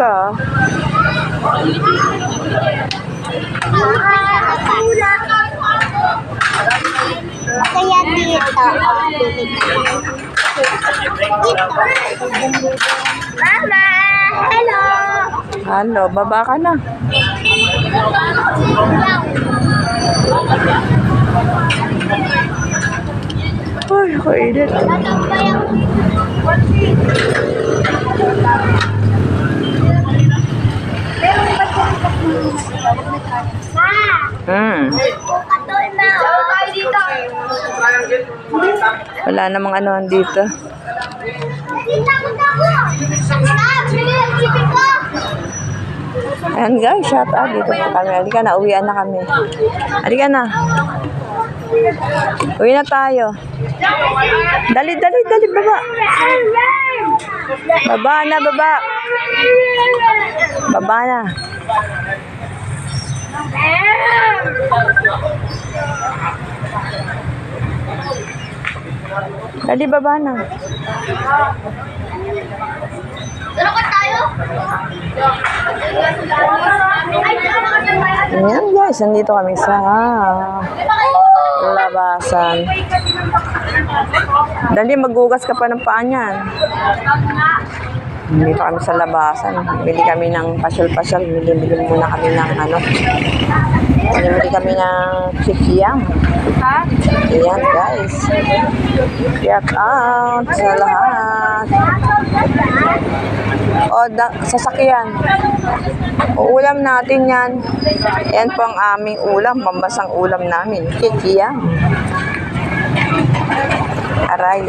Ka dito. Mama! Hello! Ano, baba ka na. Ay, ako init. Hmm. Pukatol na! Saan tayo dito? Wala namang ano dito. Ayan guys, shout out. Dito po kami. Halika na, uwian na kami. Halika na. Uwi na tayo. Dali, dali, dali, baba. Baba na, baba. Baba na. Baba na. Ka tayo? Ay, ano ka tayo? Ayan guys, nandito kami sa labasan. Dali, magugas ka pa ng paa niyan. Dito kami sa labasan. Bili kami ng pasyal-pasyal. Bili-bili muna kami ng ano. Bili kami ng kikiyam. Ayan guys. Shout out sa lahat. O, da- sasakyan. Uulam natin yan. Yan po ang aming ulam. Pambasang ulam namin. Kikiyam. Aray.